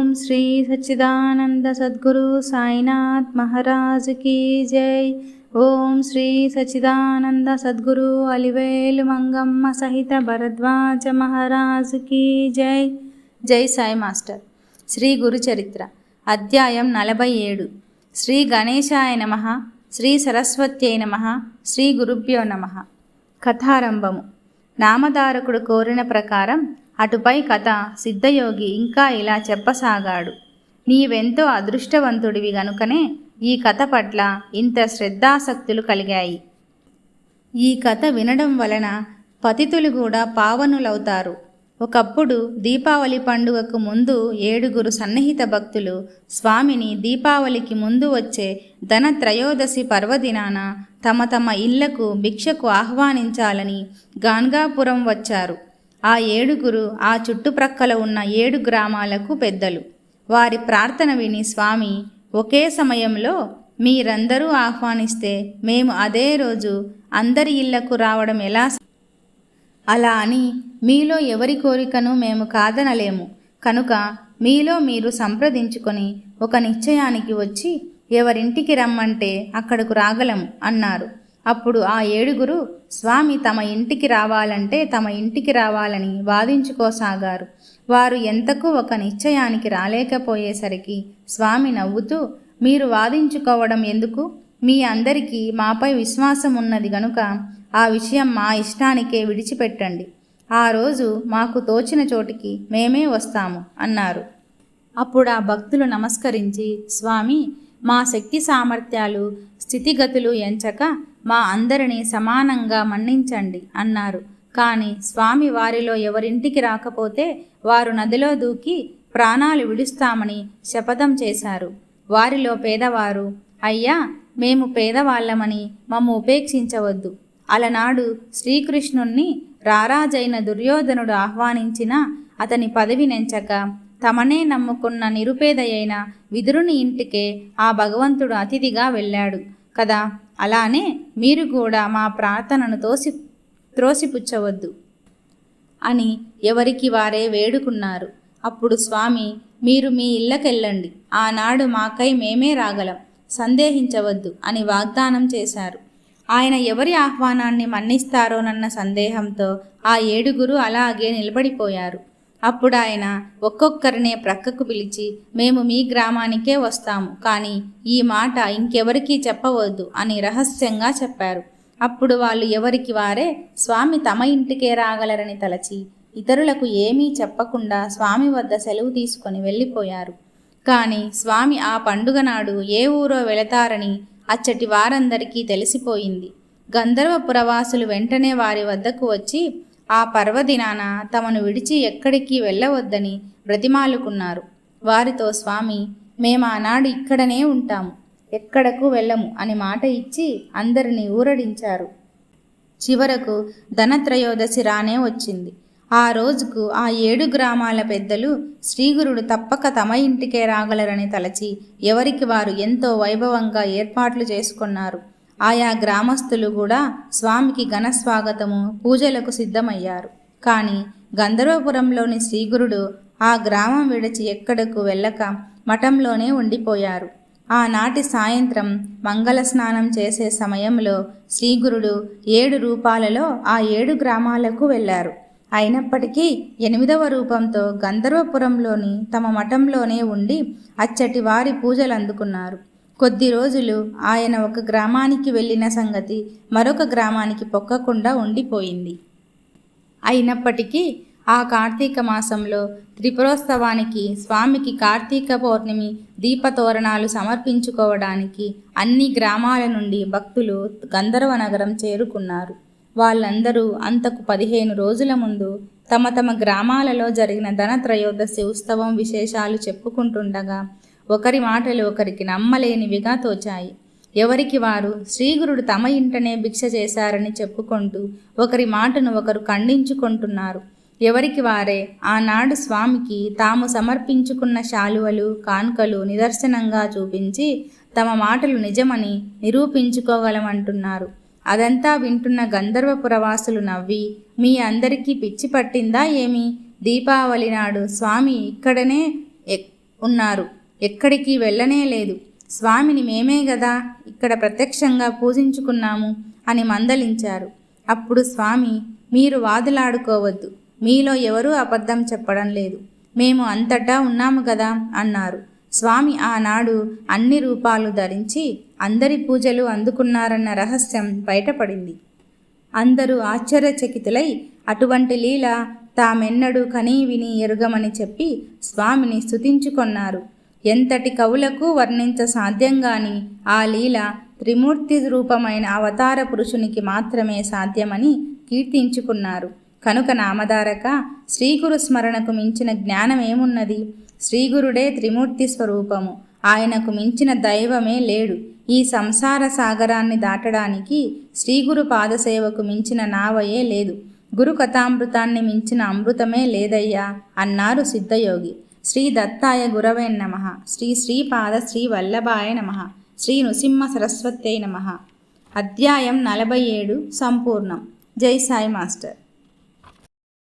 ఓం శ్రీ సచ్చిదానంద సద్గురు సాయినాథ్ మహారాజ్ కీ జై. ఓం శ్రీ సచ్చిదానంద సద్గురు అలివేలు మంగమ్మ సహిత భరద్వాజ మహారాజ్ కీ జై. జై సాయి మాస్టర్. శ్రీ గురు చరిత్ర. అధ్యాయం నలభై ఏడు. శ్రీ గణేశాయ నమ. శ్రీ సరస్వత్యై నమ. శ్రీ గురుభ్యో నమ. కథారంభము. నామధారకుడు కోరిన ప్రకారం అటుపై కథ సిద్ధయోగి ఇంకా ఇలా చెప్పసాగాడు. నీవెంతో అదృష్టవంతుడివి గనుకనే ఈ కథ పట్ల ఇంత శ్రద్ధాసక్తులు కలిగాయి. ఈ కథ వినడం వలన పతితులు కూడా పావనులవుతారు. ఒకప్పుడు దీపావళి పండుగకు ముందు ఏడుగురు సన్నిహిత భక్తులు స్వామిని దీపావళికి ముందు వచ్చే ధన త్రయోదశి పర్వదినాన తమ తమ ఇళ్ళకు భిక్షకు ఆహ్వానించాలని గాన్గాపురం వచ్చారు. ఆ ఏడుగురు ఆ చుట్టుప్రక్కల ఉన్న ఏడు గ్రామాలకు పెద్దలు. వారి ప్రార్థన విని స్వామి ఒకే సమయంలో మీరందరూ ఆహ్వానిస్తే మేము అదే రోజు అందరి ఇళ్ళకు రావడం ఎలా అలా అని మీలో ఎవరి కోరికను మేము కాదనలేము. కనుక మీలో మీరు సంప్రదించుకొని ఒక నిశ్చయానికి వచ్చి ఎవరింటికి రమ్మంటే అక్కడకు రాగలము అన్నారు. అప్పుడు ఆ ఏడుగురు స్వామి తమ ఇంటికి రావాలంటే తమ ఇంటికి రావాలని వాదించుకోసాగారు వారు ఎంతకు ఒక నిశ్చయానికి రాలేకపోయేసరికి స్వామి నవ్వుతూ మీరు వాదించుకోవడం ఎందుకు? మీ అందరికీ మాపై విశ్వాసం ఉన్నది గనుక ఆ విషయం మా ఇష్టానికే విడిచిపెట్టండి. ఆ రోజు మాకు తోచిన చోటికి మేమే వస్తాము అన్నారు. అప్పుడు ఆ భక్తులు నమస్కరించి స్వామి మా శక్తి సామర్థ్యాలు స్థితిగతులు ఎంచక మా అందరినీ సమానంగా మన్నించండి అన్నారు. కానీ స్వామి వారిలో ఎవరింటికి రాకపోతే వారు నదిలో దూకి ప్రాణాలు విడుస్తామని శపథం చేశారు. వారిలో పేదవారు అయ్యా మేము పేదవాళ్ళమని మమ్ము ఉపేక్షించవద్దు. అలనాడు శ్రీకృష్ణుణ్ణి రారాజైన దుర్యోధనుడు ఆహ్వానించిన అతని పదవి నెంచక తమనే నమ్ముకున్న నిరుపేదయైన విదురుని ఇంటికే ఆ భగవంతుడు అతిథిగా వెళ్ళాడు. కదా? అలానే మీరు కూడా మా ప్రార్థనను తోసి త్రోసిపుచ్చవద్దు. అని ఎవరికి వారే వేడుకున్నారు. అప్పుడు స్వామి మీరు మీ ఇళ్ళకెళ్ళండి. ఆనాడు మాకై మేమే రాగలం. సందేహించవద్దు అని వాగ్దానం చేశారు. ఆయన ఎవరి ఆహ్వానాన్ని మన్నిస్తారోనన్న సందేహంతో ఆ ఏడుగురు అలాగే నిలబడిపోయారు. అప్పుడు ఆయన ఒక్కొక్కరినే ప్రక్కకు పిలిచి మేము మీ గ్రామానికే వస్తాము కానీ ఈ మాట ఇంకెవరికీ చెప్పవద్దు అని రహస్యంగా చెప్పారు. అప్పుడు వాళ్ళు ఎవరికి వారే స్వామి తమ ఇంటికే రాగలరని తలచి ఇతరులకు ఏమీ చెప్పకుండా స్వామి వద్ద సెలవు తీసుకొని వెళ్ళిపోయారు. కానీ స్వామి ఆ పండుగ నాడు ఏ ఊరో వెళతారని అచ్చటి వారందరికీ తెలిసిపోయింది. గంధర్వ పురవాసులు వెంటనే వారి వద్దకు వచ్చి ఆ పర్వదినాన తమను విడిచి ఎక్కడికి వెళ్ళవద్దని బ్రతిమాలుకున్నారు. వారితో స్వామి మేము ఆనాడు ఇక్కడనే ఉంటాము. ఎక్కడకు వెళ్ళము అని మాట ఇచ్చి అందరినీ ఊరడించారు. చివరకు ధనత్రయోదశి రానే వచ్చింది. ఆ రోజుకు ఆ ఏడు గ్రామాల పెద్దలు శ్రీగురుడు తప్పక తమ ఇంటికే రాగలరని తలచి ఎవరికి వారు ఎంతో వైభవంగా ఏర్పాట్లు చేసుకున్నారు. ఆయా గ్రామస్తులు కూడా స్వామికి ఘనస్వాగతము పూజలకు సిద్ధమయ్యారు. కానీ గంధర్వపురంలోని శ్రీగురుడు ఆ గ్రామం విడిచి ఎక్కడకు వెళ్ళక మఠంలోనే ఉండిపోయారు. ఆనాటి సాయంత్రం మంగళ స్నానం చేసే సమయంలో శ్రీగురుడు ఏడు రూపాలలో ఆ ఏడు గ్రామాలకు వెళ్ళారు. అయినప్పటికీ ఎనిమిదవ రూపంతో గంధర్వపురంలోని తమ మఠంలోనే ఉండి అచ్చటి వారి పూజలు అందుకున్నారు. కొద్ది రోజులు ఆయన ఒక గ్రామానికి వెళ్ళిన సంగతి మరొక గ్రామానికి పొక్కకుండా ఉండిపోయింది. అయినప్పటికీ ఆ కార్తీక మాసంలో త్రిపురోత్సవానికి స్వామికి కార్తీక పౌర్ణమి దీపతోరణాలు సమర్పించుకోవడానికి అన్ని గ్రామాల నుండి భక్తులు గంధర్వ నగరం చేరుకున్నారు. వాళ్ళందరూ అంతకు పదిహేను రోజుల ముందు తమ తమ గ్రామాలలో జరిగిన ధనత్రయోదశి ఉత్సవం విశేషాలు చెప్పుకుంటుండగా ఒకరి మాటలు ఒకరికి నమ్మలేనివిగా తోచాయి. ఎవరికి వారు శ్రీగురుడు తమ ఇంటనే భిక్ష చేశారని చెప్పుకుంటూ ఒకరి మాటను ఒకరు ఖండించుకుంటున్నారు. ఎవరికి వారే ఆనాడు స్వామికి తాము సమర్పించుకున్న శాలువలు కానుకలు నిదర్శనంగా చూపించి తమ మాటలు నిజమని నిరూపించుకోగలమంటున్నారు. అదంతా వింటున్న గంధర్వపురవాసులు నవ్వి మీ అందరికీ పిచ్చి పట్టిందా ఏమి? దీపావళి నాడు స్వామి ఇక్కడనే ఉన్నారు. ఎక్కడికి వెళ్ళనే లేదు. స్వామిని మేమే కదా ఇక్కడ ప్రత్యక్షంగా పూజించుకున్నాము అని మందలించారు. అప్పుడు స్వామి మీరు వాదులాడుకోవద్దు. మీలో ఎవరూ అబద్ధం చెప్పడం లేదు. మేము అంతటా ఉన్నాము కదా అన్నారు. స్వామి ఆనాడు అన్ని రూపాలు ధరించి అందరి పూజలు అందుకున్నారన్న రహస్యం బయటపడింది. అందరూ ఆశ్చర్యచకితులై అటువంటి లీల తామెన్నడూ కనీ విని ఎరుగమని చెప్పి స్వామిని స్తుతించుకొన్నారు. ఎంతటి కవులకు వర్ణించ సాధ్యంగాని ఆ లీల త్రిమూర్తి రూపమైన అవతార పురుషునికి మాత్రమే సాధ్యమని కీర్తించుకున్నారు. కనుక నామధారక శ్రీగురు స్మరణకు మించిన జ్ఞానమేమున్నది? శ్రీగురుడే త్రిమూర్తి స్వరూపము. ఆయనకు మించిన దైవమే లేడు. ఈ సంసార సాగరాన్ని దాటడానికి శ్రీగురు పాదసేవకు మించిన నావయే లేదు. గురు కథామృతాన్ని మించిన అమృతమే లేదయ్యా అన్నారు సిద్ధయోగి. శ్రీ దత్తాయ గురవే నమ. శ్రీ శ్రీపాద శ్రీ వల్లభాయ నమ. శ్రీ నృసింహ సరస్వత్యై నమ. అధ్యాయం నలభై ఏడు సంపూర్ణం. జై సాయి మాస్టర్.